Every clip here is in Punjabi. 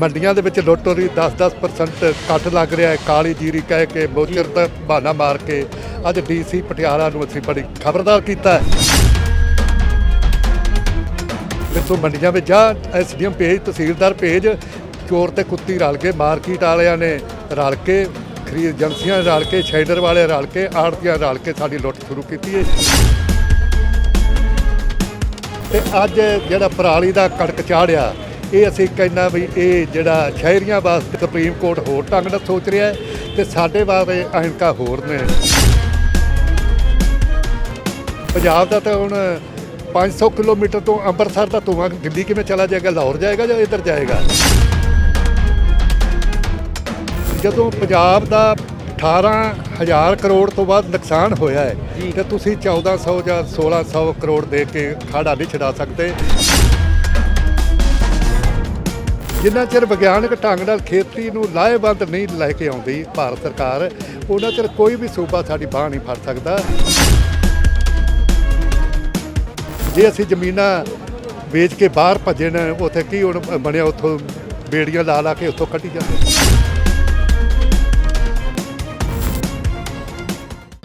ਮੰਡੀਆਂ ਦੇ ਵਿੱਚ ਲੁੱਟ ਹੋ ਰਹੀ 10-10% ਕੱਟ ਲੱਗ ਰਿਹਾ ਹੈ। ਕਾਲੀ ਜੀਰੀ ਕਹਿ ਕੇ ਮੋਚਰ ਦਾ ਬਹਾਨਾ ਮਾਰ ਕੇ ਅੱਜ ਡੀਸੀ ਪਟਿਆਲਾ ਨੂੰ ਅਸੀਂ ਬੜੀ ਖਬਰਦਾਰ ਕੀਤਾ ਹੈ। ਫਿਰ ਤੂੰ ਮੰਡੀਆਂ ਵਿੱਚ ਜਾ, ਐਸਡੀਐਮ ਭੇਜ, ਤਹਿਸੀਲਦਾਰ ਭੇਜ, ਚੋਰ ਤੇ ਕੁੱਤੀ ਰਲ ਕੇ ਮਾਰਕੀਟ ਵਾਲਿਆਂ ਨੇ ਰਲ ਕੇ, ਖਰੀਦ ਏਜੰਸੀਆਂ ਰਲ ਕੇ, ਸ਼ੈਡਰ ਵਾਲੇ ਰਲ ਕੇ, ਆੜਤੀਆਂ ਰਲ ਕੇ ਸਾਡੀ ਲੁੱਟ ਸ਼ੁਰੂ ਕੀਤੀ ਹੈ। ਤੇ ਅੱਜ ਜਿਹੜਾ ਪਰਾਲੀ ਦਾ ਕੜਕ ਚਾੜਿਆ ਇਹ ਅਸੀਂ ਕਹਿੰਦਾ ਵੀ ਇਹ ਜਿਹੜਾ ਸ਼ਹਿਰੀਆਂ ਵਾਸਤੇ ਸੁਪਰੀਮ ਕੋਰਟ ਹੋਰ ਢੰਗ ਨਾਲ ਸੋਚ ਰਿਹਾ ਹੈ ਤੇ ਸਾਡੇ ਵਾਸਤੇ ਅਹਿੰਕਾ ਹੋਰ ਨੇ। ਪੰਜਾਬ ਦਾ ਤਾਂ ਹੁਣ 500 ਕਿਲੋਮੀਟਰ ਤੋਂ ਅੰਮ੍ਰਿਤਸਰ ਦਾ ਧੂੰਆਂ ਦਿੱਲੀ ਕਿਵੇਂ ਚਲਾ ਜਾਏਗਾ ਲਾਹੌਰ ਜਾਏਗਾ ਜਾਂ ਇੱਧਰ ਜਾਏਗਾ? ਜਦੋਂ ਪੰਜਾਬ ਦਾ 18000 ਕਰੋੜ ਤੋਂ ਵੱਧ ਨੁਕਸਾਨ ਹੋਇਆ ਹੈ ਤੇ ਤੁਸੀਂ 1400 ਜਾਂ 1600 ਕਰੋੜ ਦੇ ਕੇ ਖਾੜਾ ਨਹੀਂ ਛਡਾ ਸਕਦੇ। ਜਿੰਨਾ ਚਿਰ ਵਿਗਿਆਨਕ ਢੰਗ ਨਾਲ ਖੇਤੀ ਨੂੰ ਲਾਹੇਵੰਦ ਨਹੀਂ ਲੈ ਕੇ ਆਉਂਦੀ ਭਾਰਤ ਸਰਕਾਰ, ਉਹਨਾਂ ਚਿਰ ਕੋਈ ਵੀ ਸੂਬਾ ਸਾਡੀ ਬਾਹ ਨਹੀਂ ਫੜ ਸਕਦਾ। ਜੇ ਅਸੀਂ ਜ਼ਮੀਨਾਂ ਵੇਚ ਕੇ ਬਾਹਰ ਭੱਜੇ ਨੇ ਉੱਥੇ ਕੀ ਹੁਣ ਬਣਿਆ, ਉੱਥੋਂ ਬੇੜੀਆਂ ਲਾ ਲਾ ਕੇ ਉੱਥੋਂ ਕੱਢੀ ਜਾਂਦੇ।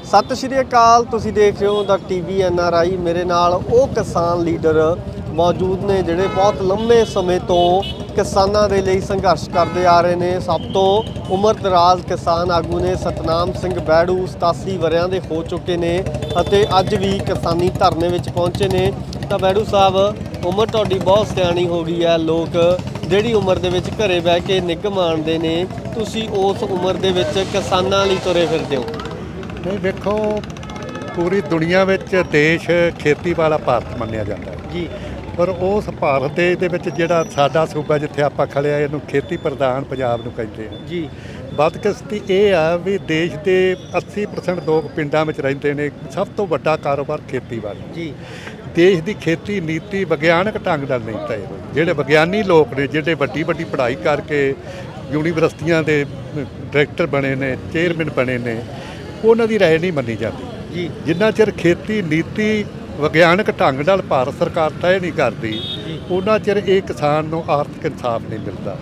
ਸਤਿ ਸ਼੍ਰੀ ਅਕਾਲ, ਤੁਸੀਂ ਦੇਖ ਰਹੇ ਹੋ ਦਾ ਟੀਵੀ ਐਨ ਆਰ ਆਈ। ਮੇਰੇ ਨਾਲ ਉਹ ਕਿਸਾਨ ਲੀਡਰ ਮੌਜੂਦ ਨੇ, ਜਿਹੜੇ ਬਹੁਤ ਲੰਮੇ ਸਮੇਂ ਤੋਂ ਕਿਸਾਨਾਂ ਦੇ ਲਈ ਸੰਘਰਸ਼ ਕਰਦੇ ਆ ਰਹੇ ਨੇ। ਸਭ ਤੋਂ ਉਮਰ ਦਰਾਜ਼ ਕਿਸਾਨ ਆਗੂ ਨੇ ਸਤਨਾਮ ਸਿੰਘ ਬੈੜੂ 87 ਵਰਿਆਂ ਦੇ ਹੋ ਚੁੱਕੇ ਨੇ ਅਤੇ ਅੱਜ ਵੀ ਕਿਸਾਨੀ ਧਰਨੇ ਵਿੱਚ ਪਹੁੰਚੇ ਨੇ। ਤਾਂ ਬੈੜੂ ਸਾਹਿਬ ਉਮਰ ਤੁਹਾਡੀ ਬਹੁਤ ਸਿਆਣੀ ਹੋ ਗਈ ਹੈ। ਲੋਕ ਜਿਹੜੀ ਉਮਰ ਦੇ ਵਿੱਚ ਘਰੇ ਬਹਿ ਕੇ ਨਿੱਘ ਮਾਣਦੇ ਨੇ ਤੁਸੀਂ ਉਸ ਉਮਰ ਦੇ ਵਿੱਚ ਕਿਸਾਨਾਂ ਲਈ ਤੁਰੇ ਫਿਰਦੇ ਹੋ। ਨਹੀਂ ਵੇਖੋ ਪੂਰੀ ਦੁਨੀਆ ਵਿੱਚ ਦੇਸ਼ ਖੇਤੀ ਵਾਲਾ ਭਾਰਤ ਮੰਨਿਆ ਜਾਂਦਾ ਹੈ। ਜੀ। ਪਰ ਉਸ ਭਾਰਤ ਦੇਸ਼ ਦੇ ਵਿੱਚ ਜਿਹੜਾ ਸਾਡਾ ਸੂਬਾ ਜਿੱਥੇ ਆਪਾਂ ਖੜੇ ਆ ਇਹਨੂੰ ਖੇਤੀ ਪ੍ਰਧਾਨ ਪੰਜਾਬ ਨੂੰ ਕਹਿੰਦੇ ਆ। ਜੀ। ਬਦਕਿਸਮਤੀ ਇਹ ਆ ਵੀ ਦੇਸ਼ ਦੇ 80% ਲੋਕ ਪਿੰਡਾਂ ਵਿੱਚ ਰਹਿੰਦੇ ਨੇ ਸਭ ਤੋਂ ਵੱਡਾ ਕਾਰੋਬਾਰ ਖੇਤੀਬਾੜੀ। ਜੀ। ਦੇਸ਼ ਦੀ ਖੇਤੀ ਨੀਤੀ ਵਿਗਿਆਨਕ ਢੰਗ ਨਾਲ ਨਹੀਂ ਤੈਅ ਹੋਈ ਜਿਹੜੇ ਵਿਗਿਆਨੀ ਲੋਕ ਨੇ ਜਿਹੜੇ ਵੱਡੀ ਵੱਡੀ ਪੜ੍ਹਾਈ ਕਰਕੇ ਯੂਨੀਵਰਸਿਟੀਆਂ ਦੇ ਡਾਇਰੈਕਟਰ ਬਣੇ ਨੇ ਚੇਅਰਮੈਨ ਬਣੇ ਨੇ ਉਹਨਾਂ ਦੀ ਰਾਏ ਨਹੀਂ ਮੰਨੀ ਜਾਂਦੀ। ਜੀ। ਜਿੰਨਾ ਚਿਰ ਖੇਤੀ ਨੀਤੀ ਵਿਗਿਆਨਕ ਢੰਗ ਨਾਲ ਭਾਰਤ ਸਰਕਾਰ ਤੈਅ ਨਹੀਂ ਕਰਦੀ। ਉਹਨਾਂ ਚਿਰ ਇਹ ਕਿਸਾਨ ਨੂੰ ਆਰਥਿਕ ਇਨਸਾਫ ਨਹੀਂ ਮਿਲਦਾ।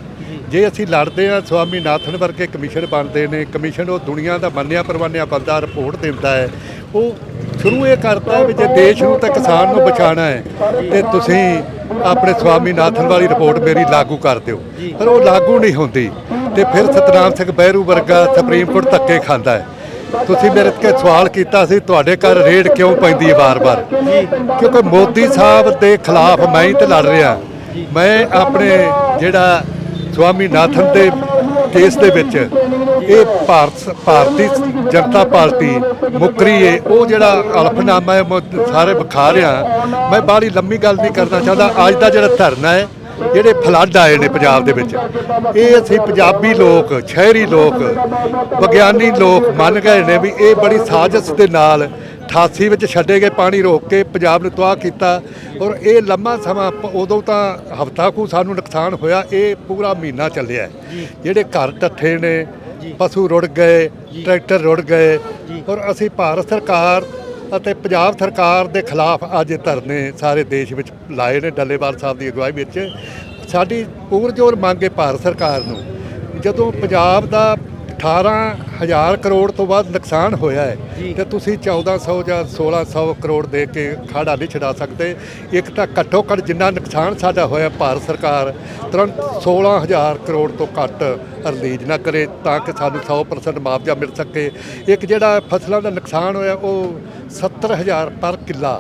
ਜੀ। ਅਸੀਂ ਲੜਦੇ ਆ ਸਵਾਮੀ ਨਾਥਨ ਵਰਗੇ ਕਮਿਸ਼ਨ ਬਣਦੇ ਨੇ ਕਮਿਸ਼ਨ ਉਹ ਦੁਨੀਆ ਦਾ ਮੰਨਿਆ ਪਰਵਾਨਿਆ ਬੰਦਾ ਰਿਪੋਰਟ ਦਿੰਦਾ ਹੈ। ਉਹ ਸ਼ੁਰੂ ਇਹ ਕਰਦਾ ਵੀ ਜੇ ਦੇਸ਼ ਨੂੰ ਤੇ ਕਿਸਾਨ ਨੂੰ ਬਚਾਉਣਾ ਹੈ ਤੇ ਤੁਸੀਂ ਆਪਣੇ ਸਵਾਮੀ ਨਾਥਨ ਵਾਲੀ ਰਿਪੋਰਟ ਮੇਰੀ ਲਾਗੂ ਕਰ ਦਿਓ। ਪਰ ਉਹ ਲਾਗੂ ਨਹੀਂ ਹੁੰਦੀ। ਤੇ ਫਿਰ ਸਤਨਾਮ ਸਿੰਘ ਬਹਿਰੂ ਵਰਗਾ ਸੁਪਰੀਮ ਕੋਰਟ ਧੱਕੇ ਖਾਂਦਾ ਹੈ। ਤੁਸੀਂ ਮੇਰੇ ਤੇ ਸਵਾਲ ਕੀਤਾ ਸੀ, ਤੁਹਾਡੇ ਘਰ ਰੇਡ ਕਿਉਂ ਪੈਂਦੀ ਹੈ ਵਾਰ-ਵਾਰ? ਕਿਉਂਕਿ ਮੋਦੀ ਸਾਹਿਬ ਦੇ ਖਿਲਾਫ ਮੈਂ ਹੀ ਤੇ ਲੜ ਰਿਹਾ। ਮੈਂ ਆਪਣੇ ਜਿਹੜਾ ਸਵਾਮੀ ਨਾਥਨ ਦੇ ਕੇਸ ਦੇ ਵਿੱਚ ਇਹ ਭਾਰਤ ਭਾਰਤੀ ਜਨਤਾ ਪਾਰਟੀ ਮੁਕਰੀ ਏ, ਉਹ ਜਿਹੜਾ ਅਲਫਨਾਮਾ ਹੈ, ਮੈਂ ਸਾਰੇ ਵਿਖਾ ਰਿਹਾ। ਮੈਂ ਬਾਹਲੀ ਲੰਮੀ ਗੱਲ ਨਹੀਂ ਕਰਨਾ ਚਾਹੁੰਦਾ। ਅੱਜ ਦਾ ਜਿਹੜਾ ਧਰਨਾ ਹੈ ਜਿਹੜੇ ਫਲੱਡ ਆਏ ਨੇ ਪੰਜਾਬ ਦੇ ਵਿੱਚ ਇਹ ਅਸੀਂ ਪੰਜਾਬੀ ਲੋਕ ਸ਼ਹਿਰੀ ਲੋਕ ਵਿਗਿਆਨੀ ਲੋਕ ਮੰਨ ਗਏ ਨੇ ਵੀ ਇਹ ਬੜੀ ਸਾਜ਼ਿਸ਼ ਦੇ ਨਾਲ 88 ਵਿੱਚ ਛੱਡੇ ਗਏ ਪਾਣੀ ਰੋਕ ਕੇ ਪੰਜਾਬ ਨੂੰ ਤਬਾਹ ਕੀਤਾ ਔਰ ਇਹ ਲੰਮਾ ਸਮਾਂ ਉਦੋਂ ਤਾਂ ਹਫਤਾ ਕੁ ਸਾਨੂੰ ਨੁਕਸਾਨ ਹੋਇਆ ਇਹ ਪੂਰਾ ਮਹੀਨਾ ਚੱਲਿਆ। ਜਿਹੜੇ ਘਰ ਟੱਠੇ ਨੇ ਪਸ਼ੂ ਰੁੜ ਗਏ ਟਰੈਕਟਰ ਰੁੜ ਗਏ ਔਰ ਅਸੀਂ ਭਾਰਤ ਸਰਕਾਰ ਅਤੇ ਪੰਜਾਬ ਸਰਕਾਰ ਦੇ ਖਿਲਾਫ ਅੱਜ ਧਰਨੇ ਸਾਰੇ ਦੇਸ਼ ਵਿੱਚ ਲਾਏ ਨੇ ਡੱਲੇਵਾਲ ਸਾਹਿਬ ਦੀ ਅਗਵਾਈ ਵਿੱਚ। ਸਾਡੀ ਪੂਰਜੋਰ ਮੰਗ ਹੈ ਭਾਰਤ ਸਰਕਾਰ ਨੂੰ। ਜਦੋਂ ਪੰਜਾਬ ਦਾ 18000 ਕਰੋੜ ਤੋਂ ਵੱਧ ਨੁਕਸਾਨ ਹੋਇਆ ਹੈ ਤੇ ਤੁਸੀਂ 1400 ਜਾਂ 1600 ਕਰੋੜ ਦੇ ਕੇ ਖਾੜਾ ਨਹੀਂ ਛਡਾ ਸਕਦੇ। ਇੱਕ ਤਾਂ ਘੱਟੋ ਘੱਟ ਜਿੰਨਾ ਨੁਕਸਾਨ ਸਾਡਾ ਹੋਇਆ ਭਾਰਤ ਸਰਕਾਰ ਤੁਰੰਤ 16000 ਕਰੋੜ ਤੋਂ ਘੱਟ ਰਿਲੀਜ਼ ਨਾ ਕਰੇ ਤਾਂ ਕਿ ਸਾਨੂੰ 100% ਮੁਆਵਜ਼ਾ ਮਿਲ ਸਕੇ। ਇੱਕ ਜਿਹੜਾ ਫਸਲਾਂ ਦਾ ਨੁਕਸਾਨ ਹੋਇਆ ਉਹ 70000 ਪਰ ਕਿੱਲਾ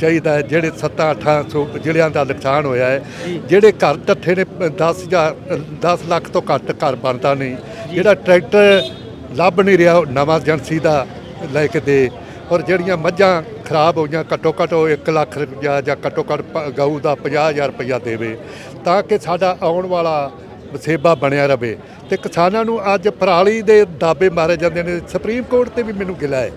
ਚਾਹੀਦਾ ਹੈ ਜਿਹੜੇ 7-8 ਜ਼ਿਲ੍ਹਿਆਂ ਦਾ ਨੁਕਸਾਨ ਹੋਇਆ ਹੈ। ਜਿਹੜੇ ਘਰ ਟੱਠੇ ਨੇ 10 ਹਜ਼ਾਰ 10 ਲੱਖ ਤੋਂ ਘੱਟ ਘਰ ਬਣਦਾ ਨਹੀਂ। ਜਿਹੜਾ ਟਰੈਕਟਰ ਲੱਭ ਨਹੀਂ ਰਿਹਾ, ਉਹ ਨਵਾਂ ਏਜੰਸੀ ਦਾ ਲੈ ਕੇ ਦੇ। ਔਰ ਜਿਹੜੀਆਂ ਮੱਝਾਂ ਖਰਾਬ ਹੋਈਆਂ ਘੱਟੋ ਘੱਟ ਉਹ 1 ਲੱਖ ਰੁਪਇਆ ਜਾਂ ਘੱਟੋ ਘੱਟ ਪ- ਗਊ ਦਾ 50000 ਰੁਪਇਆ ਦੇਵੇ, ਤਾਂ ਕਿ ਸਾਡਾ ਆਉਣ ਵਾਲਾ ਵਸੇਬਾ ਬਣਿਆ ਰਵੇ। ਤੇ ਕਿਸਾਨਾਂ ਨੂੰ ਅੱਜ ਪਰਾਲੀ ਦੇ ਦਾਬੇ ਮਾਰੇ ਜਾਂਦੇ ਨੇ। ਸੁਪਰੀਮ ਕੋਰਟ ਤੇ ਵੀ ਮੈਨੂੰ ਗਿਲਾ ਹੈ।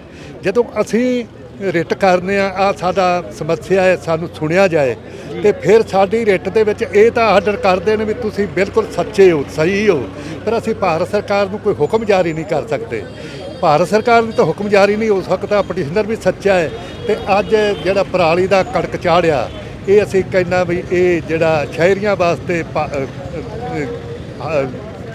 ਜਦੋਂ ਅਸੀਂ ਰਿਟ ਕਰਨੇ ਆ ਆ ਸਾਡਾ ਸਮੱਸਿਆ ਹੈ, ਸਾਨੂੰ ਸੁਣਿਆ ਜਾਏ। ਤੇ ਫਿਰ ਸਾਡੀ ਰਿਟ ਦੇ ਵਿੱਚ ਇਹ ਤਾਂ ਆਰਡਰ ਕਰਦੇ ਨੇ ਵੀ ਤੁਸੀਂ ਬਿਲਕੁਲ ਸੱਚੇ ਹੋ, ਸਹੀ ਹੋ। ਪਰ ਅਸੀਂ ਭਾਰਤ ਸਰਕਾਰ ਨੂੰ ਕੋਈ ਹੁਕਮ ਜਾਰੀ ਨਹੀਂ ਕਰ ਸਕਦੇ। ਭਾਰਤ ਸਰਕਾਰ ਨੂੰ ਤਾਂ ਹੁਕਮ ਜਾਰੀ ਨਹੀਂ ਹੋ ਸਕਦਾ ਪਟੀਸ਼ਨਰ ਵੀ ਸੱਚਾ ਹੈ। ਤੇ ਅੱਜ ਜਿਹੜਾ ਪਰਾਲੀ ਦਾ ਕੜਕ ਚਾੜਿਆ, ਇਹ ਅਸੀਂ ਕਹਿੰਦਾ ਵੀ ਇਹ ਜਿਹੜਾ ਸ਼ਹਿਰੀਆਂ ਵਾਸਤੇ ਪਾ-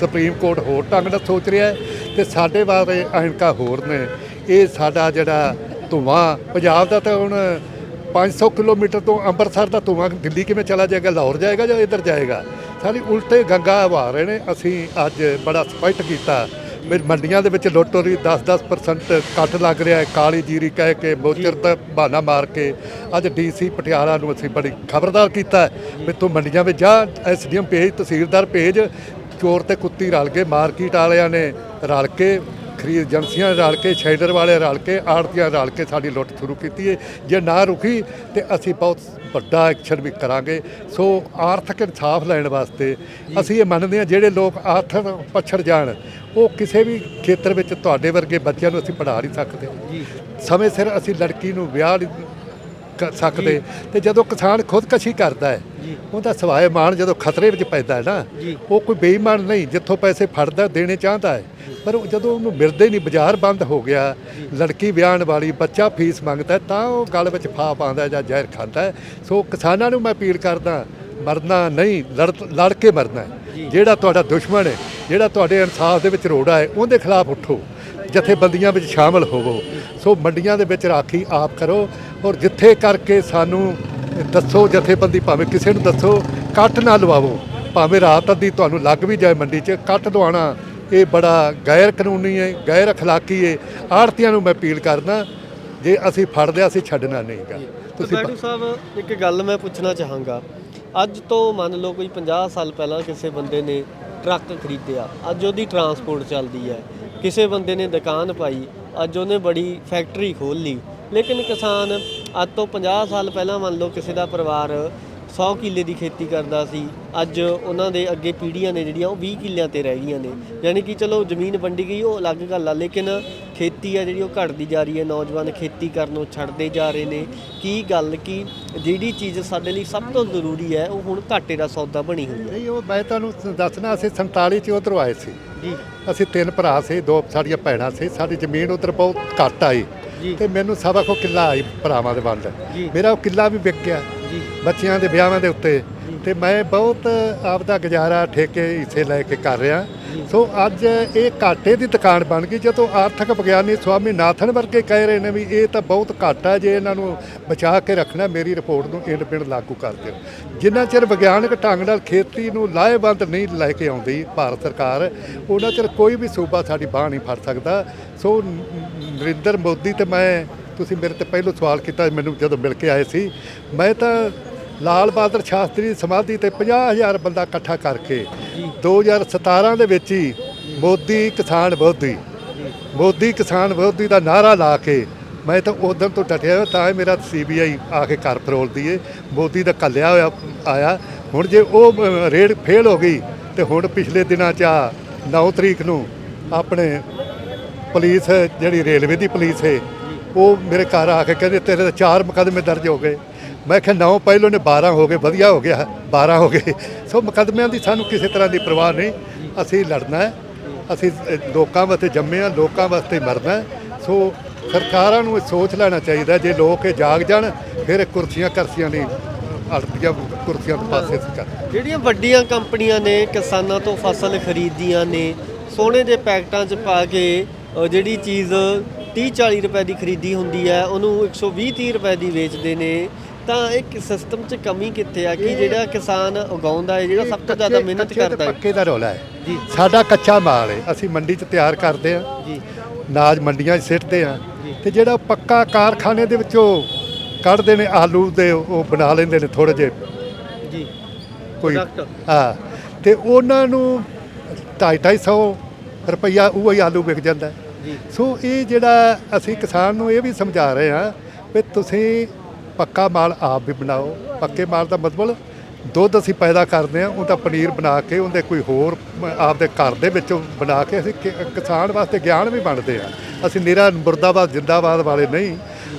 ਸੁਪਰੀਮ ਕੋਰਟ ਹੋਰ ਢੰਗ ਨਾਲ ਸੋਚ ਰਿਹਾ ਹੈ ਤੇ ਸਾਡੇ ਬਾਰੇ ਐਨਕਾ ਹੋਰ ਨੇ। ਇਹ ਸਾਡਾ ਜਿਹੜਾ ਧੂਆਂ, ਪੰਜਾਬ ਦਾ ਤਾਂ ਹੁਣ 500 ਕਿਲੋਮੀਟਰ ਤੋਂ ਅੰਮ੍ਰਿਤਸਰ ਦਾ ਧੂਆਂ, ਦਿੱਲੀ ਕਿਵੇਂ ਚਲਾ ਜਾਏਗਾ, ਲਾਹੌਰ ਜਾਏਗਾ ਜਾਂ ਇੱਧਰ ਜਾਏਗਾ? ਸਾਰੀ ਉਲਟੇ ਗੰਗਾ ਵਹਾ ਰਹੇ ਨੇ, ਅਸੀਂ ਅੱਜ ਬੜਾ ਸਪਸ਼ਟ ਕੀਤਾ। ਵੀ ਮੰਡੀਆਂ ਦੇ ਵਿੱਚ ਲੁੱਟ ਹੋ ਰਹੀ 10-10% ਕੱਟ ਲੱਗ ਰਿਹਾ ਹੈ, ਕਾਲੀ ਜੀਰੀ ਕਹਿ ਕੇ, ਮੋਚਰ ਦਾ ਬਹਾਨਾ ਮਾਰ ਕੇ। ਅੱਜ ਡੀਸੀ ਪਟਿਆਲਾ ਨੂੰ ਅਸੀਂ ਬੜੀ ਖਬਰਦਾਰ ਕੀਤਾ ਹੈ ਵੀ ਤੂੰ ਮੰਡੀਆਂ ਵਿੱਚ ਜਾ, ਐਸਡੀਐਮ ਭੇਜ, ਤਹਿਸੀਲਦਾਰ ਭੇਜ, ਚੋਰ ਤੇ ਕੁੱਤੀ ਰਲ ਕੇ ਮਾਰਕੀਟ ਵਾਲਿਆਂ ਨੇ ਰਲ ਕੇ ਖਰੀਦ ਏਜੰਸੀਆਂ ਰਲ ਕੇ ਸ਼ੈਡਰ ਵਾਲੇ ਰਲ ਕੇ ਆੜਤੀਆਂ ਰਲ ਕੇ ਸਾਡੀ ਲੁੱਟ ਸ਼ੁਰੂ ਕੀਤੀ ਹੈ ਜੇ ਨਾ ਰੁਕੀ ਤੇ ਅਸੀਂ ਬਹੁਤ ਵੱਡਾ ਐਕਸ਼ਨ ਵੀ ਕਰਾਂਗੇ। ਸੋ ਆਰਥਿਕ ਇਨਸਾਫ ਲੈਣ ਵਾਸਤੇ ਅਸੀਂ ਇਹ ਮੰਨਦੇ ਹਾਂ ਜਿਹੜੇ ਲੋਕ ਆਰਥਿਕ ਪਛੜ ਜਾਣ ਉਹ ਕਿਸੇ ਵੀ ਖੇਤਰ ਵਿੱਚ ਤੁਹਾਡੇ ਵਰਗੇ ਬੱਚਿਆਂ ਨੂੰ ਅਸੀਂ ਪੜ੍ਹਾ ਨਹੀਂ ਸਕਦੇ। ਜੀ। ਸਮੇਂ ਸਿਰ ਅਸੀਂ ਲੜਕੀ ਨੂੰ ਵਿਆਹ ਸਕਦੇ। ਤੇ ਜਦੋਂ ਕਿਸਾਨ ਖੁਦਕਸ਼ੀ ਕਰਦਾ ਹੈ। ਉਹਦਾ ਸਵਾਏ ਮਾਨ ਜਦੋਂ ਖਤਰੇ ਵਿੱਚ ਪੈਂਦਾ ਹੈ ਨਾ। ਉਹ ਕੋਈ ਬੇਈਮਾਨ ਨਹੀਂ ਜਿੱਥੋਂ ਪੈਸੇ ਫੜਦਾ ਦੇਣੇ ਚਾਹੁੰਦਾ ਹੈ। ਪਰ ਜਦੋਂ ਉਹਨੂੰ ਮਿਲਦੇ ਨਹੀਂ ਬਾਜ਼ਾਰ ਬੰਦ ਹੋ ਗਿਆ ਲੜਕੀ ਵਿਆਹਣ ਵਾਲੀ ਬੱਚਾ ਫੀਸ ਮੰਗਦਾ ਤਾਂ ਉਹ ਗਲ ਵਿੱਚ ਫਾ ਪਾਉਂਦਾ ਜਾਂ ਜ਼ਹਿਰ ਖਾਂਦਾ ਸੋ ਕਿਸਾਨਾਂ ਨੂੰ ਮੈਂ ਅਪੀਲ ਕਰਦਾ ਮਰਨਾ ਨਹੀਂ ਲੜ ਲੜ ਕੇ ਮਰਨਾ ਹੈ। ਜਿਹੜਾ ਤੁਹਾਡਾ ਦੁਸ਼ਮਣ ਹੈ ਜਿਹੜਾ ਤੁਹਾਡੇ ਇਨਸਾਫ ਦੇ ਵਿੱਚ ਰੋੜਾ ਹੈ ਉਹਦੇ ਖਿਲਾਫ ਉੱਠੋ ਜਥੇਬੰਦੀਆਂ ਵਿੱਚ ਸ਼ਾਮਲ ਹੋਵੋ। ਸੋ ਮੰਡੀਆਂ ਦੇ ਵਿੱਚ ਰਾਖੀ ਆਪ ਕਰੋ ਔਰ ਜਿੱਥੇ ਕਰਕੇ ਸਾਨੂੰ ਦੱਸੋ ਜਥੇਬੰਦੀ ਭਾਵੇਂ ਕਿਸੇ ਨੂੰ ਦੱਸੋ ਕੱਟ ਨਾ ਲਵਾਵੋ। ਭਾਵੇਂ ਰਾਤ ਅੱਧੀ ਤੁਹਾਨੂੰ ਲੱਗ ਵੀ ਜਾਏ ਮੰਡੀ 'ਚ ਕੱਟ ਲਵਾਉਣਾ ਇਹ ਬੜਾ ਗੈਰ ਕਾਨੂੰਨੀ ਹੈ ਗੈਰ ਅਖਲਾਕੀ ਹੈ। ਆੜਤੀਆਂ ਨੂੰ ਮੈਂ ਅਪੀਲ ਕਰਦਾ ਜੇ ਅਸੀਂ ਫੜ ਲਿਆ ਅਸੀਂ ਛੱਡਣਾ ਨਹੀਂਗਾ ਤੁਸੀਂ ਬੈਡੂ ਸਾਹਿਬ ਇੱਕ ਗੱਲ ਮੈਂ ਪੁੱਛਣਾ ਚਾਹਾਂਗਾ। ਅੱਜ ਤੋਂ ਮੰਨ ਲਓ ਕੋਈ 50 ਸਾਲ ਪਹਿਲਾਂ ਕਿਸੇ ਬੰਦੇ ਨੇ ਟਰੱਕ ਖਰੀਦਿਆ। ਅੱਜ ਉਹਦੀ ਟਰਾਂਸਪੋਰਟ ਚੱਲਦੀ ਹੈ। ਕਿਸੇ ਬੰਦੇ ਨੇ ਦੁਕਾਨ ਪਾਈ। ਅੱਜ ਉਹਨੇ ਬੜੀ ਫੈਕਟਰੀ ਖੋਲ ਲਈ। ਲੇਕਿਨ ਕਿਸਾਨ ਅੱਜ ਤੋਂ 50 ਸਾਲ ਪਹਿਲਾਂ ਮੰਨ ਲਓ ਕਿਸੇ ਦਾ ਪਰਿਵਾਰ 100 ਕਿੱਲੇ ਦੀ ਖੇਤੀ ਕਰਦਾ ਸੀ, ਅੱਜ ਉਹਨਾਂ ਦੇ ਅੱਗੇ ਪੀੜ੍ਹੀਆਂ ਨੇ ਜਿਹੜੀਆਂ ਉਹ 20 ਕਿੱਲਿਆਂ ਤੇ ਰਹਿ ਗਈਆਂ ਨੇ। ਯਾਨੀ ਕਿ ਚਲੋ ਜ਼ਮੀਨ ਵੰਡੀ ਗਈ, ਉਹ ਅਲੱਗ ਗੱਲ ਆ। ਲੇਕਿਨ ਖੇਤੀ ਆ ਜਿਹੜੀ ਉਹ ਘਟਦੀ ਜਾ ਰਹੀ ਹੈ ਨੌਜਵਾਨ ਖੇਤੀ ਕਰਨੋਂ ਛੱਡਦੇ ਜਾ ਰਹੇ ਨੇ। ਕੀ ਗੱਲ ਕੀ ਜਿਹੜੀ ਚੀਜ਼ ਸਾਡੇ ਲਈ ਸਭ ਤੋਂ ਜ਼ਰੂਰੀ ਹੈ ਉਹ ਹੁਣ ਘਾਟੇ ਦਾ ਸੌਦਾ ਬਣੀ ਹੋਈ ਹੈ। ਨਹੀਂ ਉਹ ਮੈਂ ਤੁਹਾਨੂੰ ਦੱਸਣਾ ਅਸੀਂ 47 ਚ ਉਧਰੋਂ ਆਏ ਸੀ। ਜੀ। ਅਸੀਂ ਤਿੰਨ ਭਰਾ ਸੀ ਦੋ ਸਾਡੀਆਂ ਭੈਣਾਂ ਸੀ ਸਾਡੀ ਜ਼ਮੀਨ ਉਧਰ ਬਹੁਤ ਘੱਟ ਆਈ। ਤੇ ਮੈਨੂੰ ਸਵਾ ਕੋ ਕਿੱਲਾ ਆਈ ਭਰਾਵਾਂ ਦੇ ਵੰਡ। ਮੇਰਾ ਉਹ ਕਿੱਲਾ ਵੀ ਵਿਕ ਗਿਆ ਬੱਚਿਆਂ ਦੇ ਵਿਆਹਾਂ ਦੇ ਉੱਤੇ। ਤੇ ਮੈਂ ਬਹੁਤ ਆਪਦਾ ਗੁਜ਼ਾਰਾ ਠੇਕੇ ਹਿੱਸੇ ਲੈ ਕੇ ਕਰ ਰਿਹਾ। ਸੋ ਅੱਜ ਇਹ ਘਾਟੇ ਦੀ ਦੁਕਾਨ ਬਣ ਗਈ, ਜਦੋਂ ਆਰਥਿਕ ਵਿਗਿਆਨੀ ਸਵਾਮੀ ਨਾਥਨ ਵਰਗੇ ਕਹਿ ਰਹੇ ਨੇ ਵੀ ਇਹ ਤਾਂ ਬਹੁਤ ਘਾਟਾ ਜੇ ਇਹਨਾਂ ਨੂੰ ਬਚਾ ਕੇ ਰੱਖਣਾ ਮੇਰੀ ਰਿਪੋਰਟ ਨੂੰ ਇੰਡ ਪਿੰਡ ਲਾਗੂ ਕਰ ਦਿਓ। ਜਿੰਨਾ ਚਿਰ ਵਿਗਿਆਨਕ ਢੰਗ ਨਾਲ ਖੇਤੀ ਨੂੰ ਲਾਹੇਵੰਦ ਨਹੀਂ ਲੈ ਕੇ ਆਉਂਦੀ ਭਾਰਤ ਸਰਕਾਰ, ਉਹਨਾਂ ਚਿਰ ਕੋਈ ਵੀ ਸੂਬਾ ਸਾਡੀ ਬਾਹ ਨਹੀਂ ਫੜ ਸਕਦਾ। ਸੋ ਨਰਿੰਦਰ ਮੋਦੀ ਤੇ ਮੈਂ, ਤੁਸੀਂ ਮੇਰੇ ਤੇ ਪਹਿਲੋਂ ਸਵਾਲ ਕੀਤਾ, ਮੈਨੂੰ ਜਦੋਂ ਮਿਲ ਕੇ ਆਏ ਸੀ, ਮੈਂ ਤਾਂ ਲਾਲ ਬਹਾਦਰ ਸ਼ਾਸਤਰੀ ਦੀ ਸਮਾਧੀ ਤੇ 50000 ਬੰਦਾ ਇਕੱਠਾ ਕਰਕੇ 2017 ਦੇ ਵਿੱਚ ਹੀ ਮੋਦੀ ਕਿਸਾਨ ਵਿਰੋਧੀ ਮੋਦੀ ਕਿਸਾਨ ਵਿਰੋਧੀ ਦਾ ਨਾਰਾ ਲਾ ਕੇ ਮੈਂ ਤਾਂ ਉਦੋਂ ਤੋਂ ਡਟਿਆ ਹੋਇਆ, ਤਾਂ ਮੇਰਾ ਸੀਬੀਆਈ ਆ ਕੇ ਘਰ ਫਰੋਲਦੀ ਏ ਮੋਦੀ ਦਾ ਕੱਲਿਆ ਹੋਇਆ ਆਇਆ। ਹੁਣ ਜੇ ਉਹ ਰੇਡ ਫੇਲ ਹੋ ਗਈ ਤੇ ਹੁਣ ਪਿਛਲੇ ਦਿਨਾਂ 'ਚ ਆ 9 ਤਰੀਕ ਨੂੰ ਆਪਣੇ ਪੁਲਿਸ ਜਿਹੜੀ ਰੇਲਵੇ ਦੀ ਪੁਲਿਸ ਹੈ ਉਹ ਮੇਰੇ ਘਰ ਆ ਕੇ ਕਹਿੰਦੇ ਤੇਰੇ ਤਾਂ ਚਾਰ ਮੁਕੱਦਮੇ ਦਰਜ ਹੋ ਗਏ। ਮੈਂ ਕਿਹਾ, ਨੌ ਪਹਿਲੋਂ ਨੇ 12 ਹੋ ਗਏ, ਵਧੀਆ ਹੋ ਗਿਆ 12 ਹੋ ਗਏ। ਸੋ ਮੁਕੱਦਮਿਆਂ ਦੀ ਸਾਨੂੰ ਕਿਸੇ ਤਰ੍ਹਾਂ ਦੀ ਪਰਵਾਹ ਨਹੀਂ। ਅਸੀਂ ਲੜਨਾ ਹੈ, ਅਸੀਂ ਲੋਕਾਂ ਵਾਸਤੇ ਜੰਮੇ ਆ ਲੋਕਾਂ ਵਾਸਤੇ ਮਰਨਾ ਸੋ ਸਰਕਾਰਾਂ ਨੂੰ ਇਹ ਸੋਚ ਲੈਣਾ ਚਾਹੀਦਾ ਜੇ ਲੋਕ ਇਹ ਜਾਗ ਜਾਣ, ਫਿਰ ਕੁਰਸੀਆਂ ਕਰਸੀਆਂ ਨਹੀਂ ਅੜਦੀਆਂ ਕੁਰਸੀਆਂ ਤੋਂ ਪਾਸੇ ਕਰ ਜਿਹੜੀਆਂ ਵੱਡੀਆਂ ਕੰਪਨੀਆਂ ਨੇ, ਕਿਸਾਨਾਂ ਤੋਂ ਫਸਲ ਖਰੀਦੀਆਂ ਨੇ, ਸੋਨੇ ਦੇ ਪੈਕਟਾਂ 'ਚ ਪਾ ਕੇ ਜਿਹੜੀ ਚੀਜ਼ 30 40 ਰੁਪਏ ਦੀ ਖਰੀਦੀ ਹੁੰਦੀ ਹੈ, ਉਹਨੂੰ 120 30 ਰੁਪਏ ਦੀ ਵੇਚਦੇ ਨੇ ਤਾਂ ਇੱਕ ਸਿਸਟਮ 'ਚ ਕਮੀ ਕਿੱਥੇ ਆ? ਕਿ ਜਿਹੜਾ ਕਿਸਾਨ ਉਗਾਉਂਦਾ ਹੈ ਜਿਹੜਾ ਸਭ ਤੋਂ ਜ਼ਿਆਦਾ ਮਿਹਨਤ ਕਰਦਾ ਹੈ? ਪੱਕੇ ਦਾ ਰੌਲਾ ਹੈ। ਸਾਡਾ ਕੱਚਾ ਮਾਲ ਹੈ। ਅਸੀਂ ਮੰਡੀ 'ਚ ਤਿਆਰ ਕਰਦੇ ਹਾਂ। ਜੀ। ਨਾਜ ਮੰਡੀਆਂ 'ਚ ਸਿੱਟਦੇ ਆ। ਤੇ ਜਿਹੜਾ ਪੱਕਾ ਕਾਰਖਾਨੇ ਦੇ ਵਿੱਚੋਂ ਕੱਢਦੇ ਨੇ ਆਲੂ ਦੇ ਉਹ ਬਣਾ ਲੈਂਦੇ ਨੇ ਥੋੜੇ ਜਿਹੇ। ਜੀ। ਕੋਈ। ਹਾਂ। ਤੇ ਉਹਨਾਂ ਨੂੰ 250 ਰੁਪਈਆ ਉਹ ਹੀ ਆਲੂ ਵਿਕ ਜਾਂਦਾ ਸੋ ਇਹ ਜਿਹੜਾ ਅਸੀਂ ਕਿਸਾਨ ਨੂੰ ਇਹ ਵੀ ਸਮਝਾ ਰਹੇ ਹਾਂ ਵੀ ਤੁਸੀਂ ਪੱਕਾ ਮਾਲ ਆਪ ਵੀ ਬਣਾਓ। ਪੱਕੇ ਮਾਲ ਦਾ ਮਤਲਬ ਦੁੱਧ ਅਸੀਂ ਪੈਦਾ ਕਰਦੇ ਹਾਂ ਉਹਦਾ ਪਨੀਰ ਬਣਾ ਕੇ, ਉਹਦੇ ਕੋਈ ਹੋਰ ਆਪਦੇ ਘਰ ਦੇ ਵਿੱਚੋਂ ਬਣਾ ਕੇ ਅਸੀਂ ਕਿਸਾਨ ਵਾਸਤੇ ਗਿਆਨ ਵੀ ਬਣਦੇ ਆ ਅਸੀਂ ਨਿਰਾ ਮੁਰਦਾਬਾਦ, ਜਿੰਦਾਬਾਦ ਵਾਲੇ ਨਹੀਂ।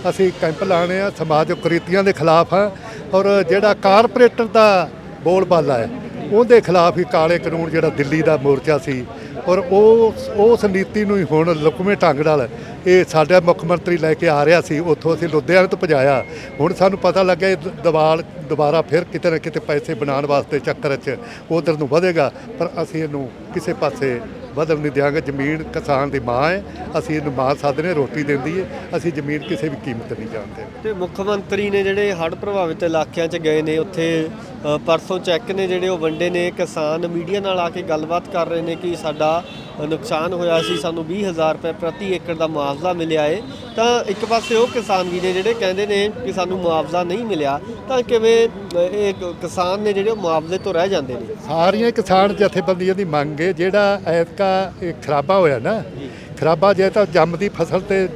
ਅਸੀਂ ਕੈਂਪ ਲਾਣੇ ਆ ਸਮਾਜ ਕੁਰੀਤੀਆਂ ਦੇ ਖਿਲਾਫ ਆ ਔਰ ਜਿਹੜਾ ਕਾਰਪੋਰੇਟਰ ਦਾ ਬੋਲਬਾਲਾ ਹੈ, ਉਹਦੇ ਖਿਲਾਫ ਹੀ ਕਾਲੇ ਕਾਨੂੰਨ ਜਿਹੜਾ ਦਿੱਲੀ ਦਾ ਮੋਰਚਾ ਸੀ ਔਰ ਉਹ, ਉਸ ਨੀਤੀ ਨੂੰ ਹੀ ਹੁਣ ਲੁਕਵੇਂ ਢੰਗ ਨਾਲ ਇਹ ਸਾਡਾ ਮੁੱਖ ਮੰਤਰੀ ਲੈ ਕੇ ਆ ਰਿਹਾ ਸੀ, ਉੱਥੋਂ ਅਸੀਂ ਲੁਧਿਆਣੇ ਤੋਂ ਭਜਾਇਆ। ਹੁਣ ਸਾਨੂੰ ਪਤਾ ਲੱਗਿਆ ਇਹ ਦਵਾਲ ਦੁਬਾਰਾ ਫਿਰ ਕਿਤੇ ਨਾ ਕਿਤੇ ਪੈਸੇ ਬਣਾਉਣ ਵਾਸਤੇ ਚੱਕਰ 'ਚ ਉਧਰ ਨੂੰ ਵਧੇਗਾ, ਪਰ ਅਸੀਂ ਇਹਨੂੰ ਕਿਸੇ ਪਾਸੇ ਵਧਣ ਨਹੀਂ ਦਿਆਂਗੇ। ਜ਼ਮੀਨ ਕਿਸਾਨ ਦੀ ਮਾਂ ਹੈ, ਅਸੀਂ ਇਹਨੂੰ ਮਾਂ ਸਾਧਨੇ, ਰੋਟੀ ਦਿੰਦੀ ਹੈ ਅਸੀਂ ਜ਼ਮੀਨ ਕਿਸੇ ਵੀ ਕੀਮਤ ਨਹੀਂ ਜਾਣਦੇ। ਤੇ ਮੁੱਖ ਮੰਤਰੀ ਨੇ ਜਿਹੜੇ ਹੜ੍ਹ ਪ੍ਰਭਾਵਿਤ ਇਲਾਕਿਆਂ 'ਚ ਗਏ ਨੇ, ਉੱਥੇ ਪਰਸੋਂ ਚੈੱਕ ਨੇ ਜਿਹੜੇ ਉਹ ਵੰਡੇ ਨੇ, ਕਿਸਾਨ ਮੀਡੀਆ ਨਾਲ ਆ ਕੇ ਗੱਲਬਾਤ ਕਰ ਰਹੇ ਨੇ ਕਿ ਸਾਡਾ ਨੁਕਸਾਨ ਹੋਇਆ ਸੀ ਸਾਨੂੰ 20000 ਰੁਪਏ ਪ੍ਰਤੀ ਏਕੜ ਦਾ ਮੁਆਵਜ਼ਾ ਮਿਲਿਆ ਏ। ਤਾਂ ਇੱਕ ਪਾਸੇ ਉਹ ਕਿਸਾਨ ਵੀ ਨੇ ਜਿਹੜੇ ਕਹਿੰਦੇ ਨੇ ਕਿ ਸਾਨੂੰ ਮੁਆਵਜ਼ਾ ਨਹੀਂ ਮਿਲਿਆ ਤਾਂ ਕਿਵੇਂ ਇਹ ਕਿਸਾਨ ਨੇ ਜਿਹੜੇ ਮੁਆਵਜ਼ੇ ਤੋਂ ਰਹਿ ਜਾਂਦੇ ਨੇ? ਸਾਰੀਆਂ ਕਿਸਾਨ ਜਥੇਬੰਦੀਆਂ ਦੀ ਮੰਗ ਹੈ ਜਿਹੜਾ ਐਤਕਾ ਇਹ ਖਰਾਬਾ ਹੋਇਆ ਨਾ ਖਰਾਬਾ ਜੇ ਤਾਂ ਜੰਮਦੀ ਫਸਲ ਤੇ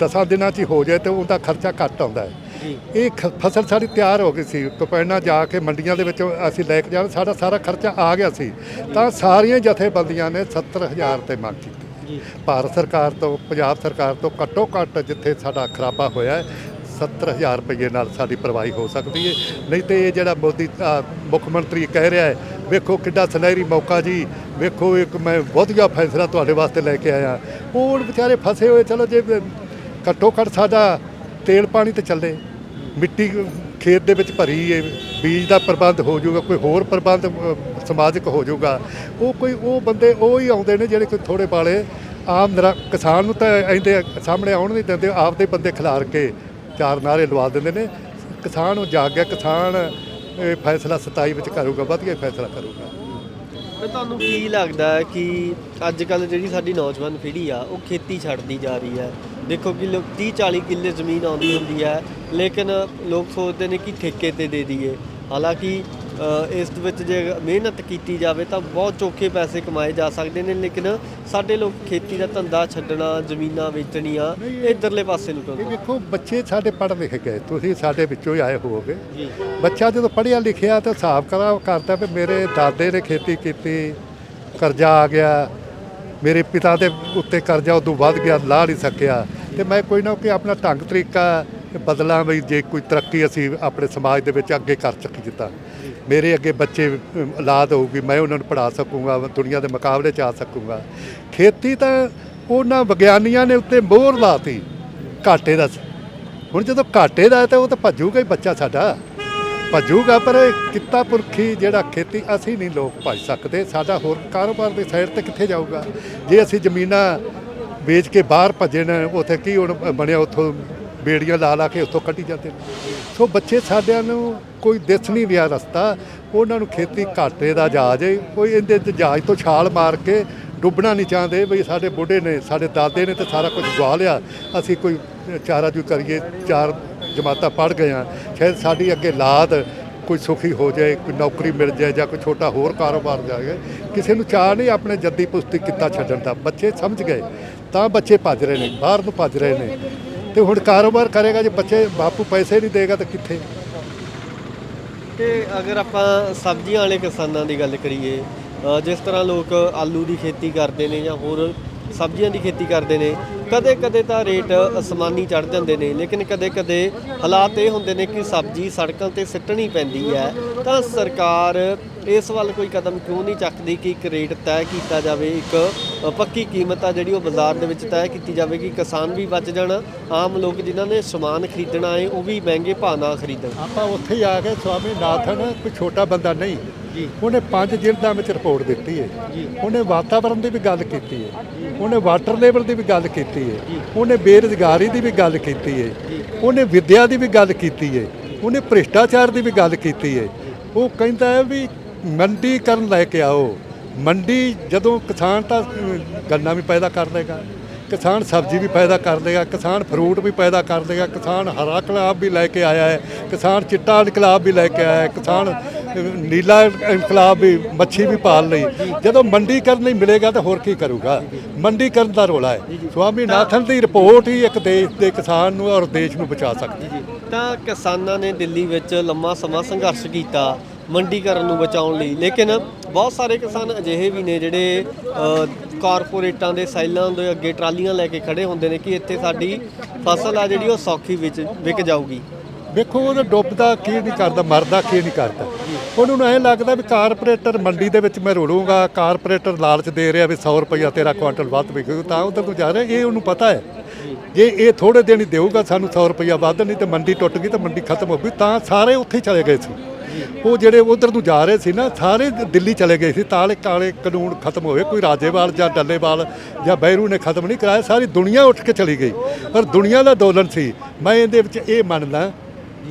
ਦਸਾਂ ਦਿਨਾਂ 'ਚ ਹੀ ਹੋ ਜਾਏ ਤੇ ਉਹਦਾ ਖਰਚਾ ਘੱਟ ਆਉਂਦਾ ਹੈ ਇਹ ਫਸਲ ਸਾਡੀ ਤਿਆਰ ਹੋ ਗਈ ਸੀ। ਕਪੈਨਾ ਜਾ ਕੇ ਮੰਡੀਆਂ ਦੇ ਵਿੱਚ ਅਸੀਂ ਲੈ ਕੇ ਜਾਣ ਸਾਡਾ ਸਾਰਾ ਖਰਚਾ ਆ ਗਿਆ ਸੀ। ਤਾਂ ਸਾਰੀਆਂ ਜਥੇਬੰਦੀਆਂ ਨੇ 70000 ਤੇ ਮੰਗ ਕੀਤੀ। ਜੀ। ਭਾਰਤ ਸਰਕਾਰ ਤੋਂ ਪੰਜਾਬ ਸਰਕਾਰ ਤੋਂ ਘੱਟੋ ਘੱਟ ਜਿੱਥੇ ਸਾਡਾ ਖਰਾਬਾ ਹੋਇਆ ਹੈ 70000 ਰੁਪਏ ਨਾਲ ਸਾਡੀ ਭਰਵਾਈ ਹੋ ਸਕਦੀ ਹੈ। ਨਹੀਂ ਤੇ ਇਹ ਜਿਹੜਾ ਮੋਦੀ ਮੁੱਖ ਮੰਤਰੀ ਕਹਿ ਰਿਹਾ ਹੈ ਵੇਖੋ ਕਿੱਡਾ ਸੁਨਹਿਰੀ ਮੌਕਾ ਜੀ। ਵੇਖੋ ਇੱਕ ਮੈਂ ਵਧੀਆ ਫੈਸਲਾ ਤੁਹਾਡੇ ਵਾਸਤੇ ਲੈ ਕੇ ਆਇਆ। ਉਹ ਵਿਚਾਰੇ ਫਸੇ ਹੋਏ ਚਲੋ ਜੇ ਘੱਟੋ ਘੱਟ ਸਾਡਾ ਤੇਲ ਪਾਣੀ ਤੇ ਚੱਲੇ। ਮਿੱਟੀ ਖੇਤ ਦੇ ਵਿੱਚ ਭਰੀ ਹੈ ਬੀਜ ਦਾ ਪ੍ਰਬੰਧ ਹੋ ਜਾਊਗਾ ਕੋਈ ਹੋਰ ਪ੍ਰਬੰਧ ਅ, ਸਮਾਜਿਕ ਹੋ ਜਾਊਗਾ। ਉਹ ਕੋਈ ਉਹ ਬੰਦੇ ਉਹ ਹੀ ਆਉਂਦੇ ਨੇ ਜਿਹੜੇ ਕੋਈ ਥੋੜੇ ਬਾਲੇ ਆਮ ਨਿਰਾ ਕਿਸਾਨ ਨੂੰ ਤਾਂ ਇਹਦੇ ਸਾਹਮਣੇ ਆਉਣ ਨਹੀਂ ਦਿੰਦੇ ਆਪਦੇ ਬੰਦੇ ਖਿਲਾਰ ਕੇ ਚਾਰ ਨਾਰੇ ਲਵਾ ਦਿੰਦੇ ਨੇ। ਕਿਸਾਨ ਉਹ ਜਾਗ ਗਿਆ ਕਿਸਾਨ ਇਹ ਫੈਸਲਾ 27 ਵਿੱਚ ਕਰੂਗਾ ਵਧੀਆ ਫੈਸਲਾ ਕਰੂਗਾ। ਤੇ ਤੁਹਾਨੂੰ ਕੀ ਲੱਗਦਾ ਹੈ ਕਿ ਅੱਜ ਕੱਲ ਜਿਹੜੀ ਸਾਡੀ ਨੌਜਵਾਨ ਪੀੜ੍ਹੀ ਆ, ਉਹ ਖੇਤੀ ਛੱਡਦੀ ਜਾ ਰਹੀ ਹੈ? ਦੇਖੋ ਕਿ ਲੋਕ 30 40 ਕਿੱਲੇ ਜ਼ਮੀਨ ਆਉਂਦੀ ਹੁੰਦੀ ਹੈ, ਲੇਕਿਨ ਲੋਕ ਸੋਚਦੇ ਨੇ ਕਿ ਠੇਕੇ ਤੇ ਦੇ ਦਈਏ। ਹਾਲਾਂਕਿ ਇਸ ਦੇ ਵਿੱਚ ਜੇ ਮਿਹਨਤ ਕੀਤੀ ਜਾਵੇ ਤਾਂ ਬਹੁਤ ਚੋਖੇ ਪੈਸੇ ਕਮਾਏ ਜਾ ਸਕਦੇ ਨੇ ਲੇਕਿਨ ਸਾਡੇ ਲੋਕ ਖੇਤੀ ਦਾ ਧੰਦਾ ਛੱਡਣਾ ਜ਼ਮੀਨਾਂ ਵੇਚਣੀਆਂ ਇਧਰਲੇ ਪਾਸੇ ਨੂੰ ਇਹ ਵੇਖੋ ਬੱਚੇ ਸਾਡੇ ਪੜ੍ਹ ਲਿਖ ਗਏ ਤੁਸੀਂ ਸਾਡੇ ਵਿੱਚੋਂ ਹੀ ਆਏ ਹੋਵੋਗੇ। ਬੱਚਾ ਜਦੋਂ ਪੜ੍ਹਿਆ ਲਿਖਿਆ ਤਾਂ ਹਿਸਾਬ ਕਰਾ ਕਰਦਾ ਵੀ ਮੇਰੇ ਦਾਦੇ ਨੇ ਖੇਤੀ ਕੀਤੀ ਕਰਜ਼ਾ ਆ ਗਿਆ ਮੇਰੇ ਪਿਤਾ ਦੇ ਉੱਤੇ ਕਰਜ਼ਾ ਉਦੋਂ ਵੱਧ ਗਿਆ ਲਾ ਨਹੀਂ ਸਕਿਆ। ਤੇ ਮੈਂ ਕੋਈ ਨਾ ਕੋਈ ਆਪਣਾ ਢੰਗ ਤਰੀਕਾ ਬਦਲਾਂ ਵੀ ਜੇ ਕੋਈ ਤਰੱਕੀ ਅਸੀਂ ਆਪਣੇ ਸਮਾਜ ਦੇ ਵਿੱਚ ਅੱਗੇ ਕਰ ਸਕੀ ਜਿੱਦਾਂ ਮੇਰੇ ਅੱਗੇ ਬੱਚੇ ਅਮ, ਔਲਾਦ ਹੋਊਗੀ ਮੈਂ ਉਹਨਾਂ ਨੂੰ ਪੜ੍ਹਾ ਸਕੂੰਗਾ ਦੁਨੀਆ ਦੇ ਮੁਕਾਬਲੇ 'ਚ ਆ ਸਕੂੰਗਾ। ਖੇਤੀ ਤਾਂ ਉਹਨਾਂ ਵਿਗਿਆਨੀਆਂ ਨੇ ਉੱਤੇ ਮੋਹਰ ਲਾਤੀ ਘਾਟੇ ਦਾ ਹੁਣ ਜਦੋਂ ਘਾਟੇ ਦਾ ਤਾਂ ਉਹ ਤਾਂ ਭੱਜੂਗਾ ਹੀ ਬੱਚਾ ਸਾਡਾ। ਭੱਜੂਗਾ ਪਰ ਕਿੱਤਾ ਪੁਰਖੀ ਜਿਹੜਾ ਖੇਤੀ ਅਸੀਂ ਨਹੀਂ ਲੋਕ ਭੱਜ ਸਕਦੇ ਸਾਡਾ ਹੋਰ ਕਾਰੋਬਾਰ ਦੀ ਸਾਈਡ ਤੇ ਕਿੱਥੇ ਜਾਊਗਾ? ਜੇ ਅਸੀਂ ਜ਼ਮੀਨਾਂ ਵੇਚ ਕੇ ਬਾਹਰ ਭੱਜੇ ਨੇ ਉੱਥੇ ਕੀ ਹੁਣ ਬਣਿਆ ਉੱਥੋਂ ਬੇੜੀਆਂ ਲਾ ਲਾ ਕੇ ਉੱਥੋਂ ਕੱਢੀ ਜਾਂਦੇ ਨੇ। ਸੋ ਬੱਚੇ ਸਾਡਿਆਂ ਨੂੰ ਕੋਈ ਦਿਸ ਨਹੀਂ ਰਿਹਾ ਰਸਤਾ। ਉਹਨਾਂ ਨੂੰ ਖੇਤੀ ਘਾਟੇ ਦਾ ਜਹਾਜ਼ ਹੈ। ਕੋਈ ਇਹਦੇ ਤੇ ਜਹਾਜ਼ ਤੋਂ ਛਾਲ ਮਾਰ ਕੇ ਡੁੱਬਣਾ ਨਹੀਂ ਚਾਹੁੰਦੇ ਵੀ ਸਾਡੇ ਬੁੱਢੇ ਨੇ, ਸਾਡੇ ਦਾਦੇ ਨੇ ਤੇ ਸਾਰਾ ਕੁਝ ਗਵਾ ਲਿਆ। ਅਸੀਂ ਕੋਈ ਚਾਰਾ ਜੂ ਕਰੀਏ, ਚਾਰ ਜਮਾਤਾਂ ਪੜ੍ਹ ਗਏ ਆ ਸ਼ਾਇਦ ਸਾਡੀ ਅੱਗੇ ਲਾਦ ਕੋਈ ਸੁਖੀ ਹੋ ਜਾਏ, ਕੋਈ ਨੌਕਰੀ ਮਿਲ ਜਾਏ ਜਾਂ ਕੋਈ ਛੋਟਾ ਹੋਰ ਕਾਰੋਬਾਰ ਜਾਏ। ਕਿਸੇ ਨੂੰ ਚਾਹ ਨਹੀਂ ਆਪਣੇ ਜੱਦੀ ਪੁਸਤੀ ਕਿੱਤਾ ਛੱਡਣ ਦਾ। ਬੱਚੇ ਸਮਝ ਗਏ। ਤਾਂ ਬੱਚੇ ਭੱਜ ਰਹੇ ਨੇ, ਬਾਹਰ ਨੂੰ ਭੱਜ ਰਹੇ ਨੇ। ਤੇ ਹੁਣ ਕਾਰੋਬਾਰ ਕਰੇਗਾ, ਜੇ ਬੱਚੇ ਬਾਪੂ ਪੈਸੇ ਨਹੀਂ ਦੇਗਾ ਤਾਂ ਕਿੱਥੇ? ਤੇ ਅਗਰ ਆਪਾਂ ਸਬਜ਼ੀਆਂ ਵਾਲੇ ਕਿਸਾਨਾਂ ਦੀ ਗੱਲ ਕਰੀਏ ਜਿਸ ਤਰ੍ਹਾਂ ਲੋਕ ਆਲੂ ਦੀ ਖੇਤੀ ਕਰਦੇ ਨੇ ਜਾਂ ਹੋਰ ਸਬਜ਼ੀਆਂ ਦੀ ਖੇਤੀ ਕਰਦੇ ਨੇ ਕਦੇ ਕਦੇ ਤਾਂ ਰੇਟ ਅਸਮਾਨੀ ਚੜ ਜਾਂਦੇ ਨੇ, ਲੇਕਿਨ ਕਦੇ ਕਦੇ ਹਾਲਾਤ ਇਹ ਹੁੰਦੇ ਨੇ ਕਿ ਸਬਜ਼ੀ ਸੜਕਾਂ ਤੇ ਸਿੱਟਣੀ ਪੈਂਦੀ ਹੈ। ਤਾਂ ਸਰਕਾਰ ਇਸ ਵੱਲ ਕੋਈ ਕਦਮ ਕਿਉਂ ਨਹੀਂ ਚੱਕਦੀ ਕਿ ਇੱਕ ਰੇਟ ਤੈਅ ਕੀਤਾ ਜਾਵੇ, ਇੱਕ ਪੱਕੀ ਕੀਮਤ ਆ ਜਿਹੜੀ ਉਹ ਬਾਜ਼ਾਰ ਦੇ ਵਿੱਚ ਤੈਅ ਕੀਤੀ ਜਾਵੇ ਕਿ ਕਿਸਾਨ ਵੀ ਬਚ ਜਾਣ, ਆਮ ਲੋਕ ਜਿਨ੍ਹਾਂ ਨੇ ਸਮਾਨ ਖਰੀਦਣਾ ਹੈ, ਉਹ ਵੀ ਮਹਿੰਗੇ ਭਾਅ ਨਾਲ ਖਰੀਦਣ। ਆਪਾਂ ਉੱਥੇ ਹੀ ਆ ਕੇ ਸਵਾਮੀ ਨਾਥਨ ਕੋਈ ਛੋਟਾ ਬੰਦਾ ਨਹੀਂ ਉਹਨੇ ਪੰਜ ਜ਼ਿਲ੍ਹਿਆਂ ਵਿੱਚ ਰਿਪੋਰਟ ਦਿੱਤੀ ਹੈ। ਉਹਨੇ ਵਾਤਾਵਰਣ ਦੀ ਵੀ ਗੱਲ ਕੀਤੀ ਹੈ। ਉਹਨੇ ਵਾਟਰ ਲੈਵਲ ਦੀ ਵੀ ਗੱਲ ਕੀਤੀ ਹੈ। ਉਹਨੇ ਬੇਰੁਜ਼ਗਾਰੀ ਦੀ ਵੀ ਗੱਲ ਕੀਤੀ ਹੈ। ਉਹਨੇ ਵਿੱਦਿਆ ਦੀ ਵੀ ਗੱਲ ਕੀਤੀ ਹੈ। ਉਹਨੇ ਭ੍ਰਿਸ਼ਟਾਚਾਰ ਦੀ ਵੀ ਗੱਲ ਕੀਤੀ ਹੈ। ਉਹ ਕਹਿੰਦਾ ਹੈ ਵੀ ਮੰਡੀਕਰਨ ਲੈ ਕੇ ਆਓ। ਮੰਡੀ ਜਦੋਂ ਕਿਸਾਨ ਤਾਂ ਗੰਨਾ ਵੀ ਪੈਦਾ ਕਰ ਲੇਗਾ ਕਿਸਾਨ ਸਬਜ਼ੀ ਵੀ ਪੈਦਾ ਕਰ ਲੇਗਾ ਕਿਸਾਨ ਫਰੂਟ ਵੀ ਪੈਦਾ ਕਰ ਲੇਗਾ ਕਿਸਾਨ ਹਰਾ ਇਨਕਲਾਬ ਵੀ ਲੈ ਕੇ ਆਇਆ ਹੈ। ਕਿਸਾਨ ਚਿੱਟਾ ਇਨਕਲਾਬ ਵੀ ਲੈ ਕੇ ਆਇਆ ਹੈ। ਕਿਸਾਨ ਨੀਲਾ ਇਨਕਲਾਬ ਵੀ ਮੱਛੀ ਵੀ ਪਾਲ ਲਈ। ਜਦੋਂ ਮੰਡੀਕਰਨ ਨਹੀਂ ਮਿਲੇਗਾ ਤਾਂ ਹੋਰ ਕੀ ਕਰੂਗਾ? ਮੰਡੀਕਰਨ ਦਾ ਰੋਲਾ ਹੈ। ਸਵਾਮੀ ਨਾਥਨ ਦੀ ਰਿਪੋਰਟ ਹੀ ਇੱਕ ਦੇਸ਼ ਦੇ ਕਿਸਾਨ ਨੂੰ ਔਰ ਦੇਸ਼ ਨੂੰ ਬਚਾ ਸਕਦੀ ਹੈ। ਜੀ ਤਾਂ ਕਿਸਾਨਾਂ ਨੇ ਦਿੱਲੀ ਵਿੱਚ ਲੰਮਾ ਸਮਾਂ ਸੰਘਰਸ਼ ਕੀਤਾ ਮੰਡੀਕਰਨ ਨੂੰ ਬਚਾਉਣ ਲਈ। ਲੇਕਿਨ ਬਹੁਤ ਸਾਰੇ ਕਿਸਾਨ ਅਜਿਹੇ ਵੀ ਨੇ ਜਿਹੜੇ ਕਾਰਪੋਰੇਟਾਂ ਦੇ ਸਾਈਲਾਂ ਦੇ ਅੱਗੇ ਟਰਾਲੀਆਂ ਲੈ ਕੇ ਖੜੇ ਹੁੰਦੇ ਨੇ ਕਿ ਇੱਥੇ ਸਾਡੀ ਫਸਲ ਆ ਜਿਹੜੀ ਉਹ ਸੌਖੀ ਵਿੱਚ ਵਿਕ ਜਾਊਗੀ। ਵੇਖੋ, ਉਹ ਡੁੱਬਦਾ ਕੀ ਨਹੀਂ ਕਰਦਾ, ਮਰਦਾ ਕੀ ਨਹੀਂ ਕਰਦਾ। ਉਹਨਾਂ ਨੂੰ ਐ ਲੱਗਦਾ ਵੀ ਕਾਰਪੋਰੇਟਰ ਮੰਡੀ ਦੇ ਵਿੱਚ ਮੈਂ ਰੋੜੂੰਗਾ, ਕਾਰਪੋਰੇਟਰ ਲਾਲਚ ਦੇ ਰਿਹਾ ਵੀ 100 ਰੁਪਇਆ ਤੇਰਾ ਕੁਆਂਟਲ ਵੱਧ ਵਿਕੂ, ਤਾਂ ਉਧਰ ਨੂੰ ਜਾ ਰਿਹਾ ਇਹ ਉਹਨੂੰ ਪਤਾ ਹੈ। ਜੇ ਇਹ ਥੋੜੇ ਦਿਨ ਹੀ ਦੇਊਗਾ, ਸਾਨੂੰ 100 ਰੁਪਇਆ ਵੱਧ, ਨਹੀਂ ਤੇ ਮੰਡੀ ਟੁੱਟ ਗਈ, ਤਾਂ ਮੰਡੀ ਖਤਮ ਹੋ ਗਈ, ਤਾਂ ਸਾਰੇ ਉੱਥੇ ਹੀ ਚਲੇ ਗਏ ਸੀ। ਉਹ ਜਿਹੜੇ ਉਧਰ ਨੂੰ ਜਾ ਰਹੇ ਸੀ ਨਾ, ਸਾਰੇ ਦਿੱਲੀ ਚਲੇ ਗਏ ਸੀ, ਤਾਲੇ ਕਾਲੇ ਕਾਨੂੰਨ ਖਤਮ ਹੋਏ, ਕੋਈ ਰਾਜੇਵਾਲ ਜਾਂ ਡੱਲੇਵਾਲ ਜਾਂ ਬਹਿਰੂ ਨੇ ਖਤਮ ਨਹੀਂ ਕਰਾਇਆ, ਸਾਰੀ ਦੁਨੀਆ ਉੱਠ ਕੇ ਚਲੀ ਗਈ। ਪਰ ਦੁਨੀਆ ਦਾ ਅੰਦੋਲਨ ਸੀ। ਮੈਂ ਇਹਦੇ ਵਿੱਚ ਇਹ ਮੰਨਦਾ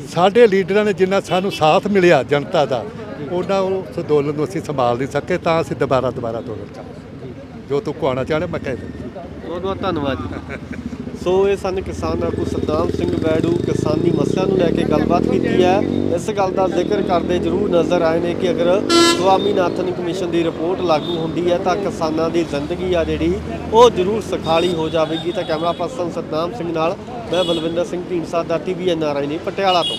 ਸਾਡੇ ਲੀਡਰਾਂ ਨੇ ਜਿੰਨਾ ਸਾਨੂੰ ਸਾਥ ਮਿਲਿਆ ਜਨਤਾ ਦਾ, ਉਹਨਾਂ ਉਸ ਅੰਦੋਲਨ ਨੂੰ ਅਸੀਂ ਸੰਭਾਲ ਨਹੀਂ ਸਕੇ, ਤਾਂ ਅਸੀਂ ਦੁਬਾਰਾ ਦੁਬਾਰਾ ਅੰਦੋਲਨ ਕਰ ਜੋ ਤੂੰ ਕਹਾਉਣਾ ਚਾਹੁੰਦਾ, ਮੈਂ ਕਹਿ ਦਿੰਦਾ। ਬਹੁਤ ਬਹੁਤ ਧੰਨਵਾਦ ਜੀ। ਸੋ ਇਹ ਸਨ ਕਿਸਾਨ ਆਗੂ ਸਤਨਾਮ ਸਿੰਘ ਬੈੜੂ ਕਿਸਾਨੀ ਮਸਲਿਆਂ ਨੂੰ ਲੈ ਕੇ ਗੱਲਬਾਤ ਕੀਤੀ ਹੈ। ਇਸ ਗੱਲ ਦਾ ਜ਼ਿਕਰ ਕਰਦੇ ਜ਼ਰੂਰ ਨਜ਼ਰ ਆਏ ਨੇ ਕਿ ਅਗਰ ਸਵਾਮੀਨਾਥਨ ਕਮਿਸ਼ਨ ਦੀ ਰਿਪੋਰਟ ਲਾਗੂ ਹੁੰਦੀ ਹੈ, ਤਾਂ ਕਿਸਾਨਾਂ ਦੀ ਜ਼ਿੰਦਗੀ ਆ ਜਿਹੜੀ, ਉਹ ਜ਼ਰੂਰ ਸਖਾਲੀ ਹੋ ਜਾਵੇਗੀ। ਤਾਂ ਕੈਮਰਾ ਪਰਸਨ ਸਤਨਾਮ ਸਿੰਘ ਨਾਲ ਮੈਂ ਬਲਵਿੰਦਰ ਸਿੰਘ ਢੀਂਡਸਾ ਦਾ ਆਰ ਆਈ ਨੇ ਪਟਿਆਲਾ ਤੋਂ।